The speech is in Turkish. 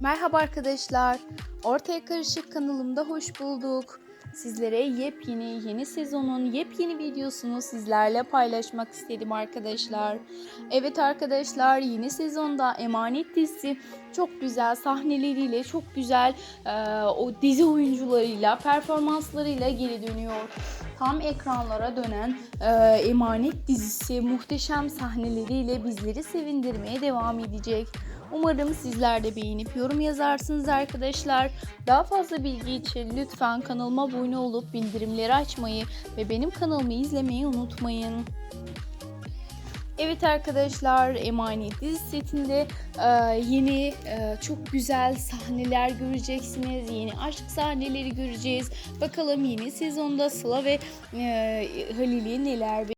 Merhaba arkadaşlar. Ortaya Karışık kanalımda hoş bulduk. Sizlere yepyeni yeni sezonun yepyeni videosunu sizlerle paylaşmak istedim arkadaşlar. Evet arkadaşlar yeni sezonda Emanet dizisi çok güzel sahneleriyle çok güzel e, o dizi oyuncularıyla performanslarıyla geri dönüyor. Tam ekranlara dönen e, Emanet dizisi muhteşem sahneleriyle bizleri sevindirmeye devam edecek. Umarım sizler de beğenip yorum yazarsınız arkadaşlar. Daha fazla bilgi için lütfen kanalıma abone olup bildirimleri açmayı ve benim kanalımı izlemeyi unutmayın. Evet arkadaşlar Emanet dizi setinde e, yeni e, çok güzel sahneler göreceksiniz. Yeni aşk sahneleri göreceğiz. Bakalım yeni sezonda Sıla ve e, Halil'i neler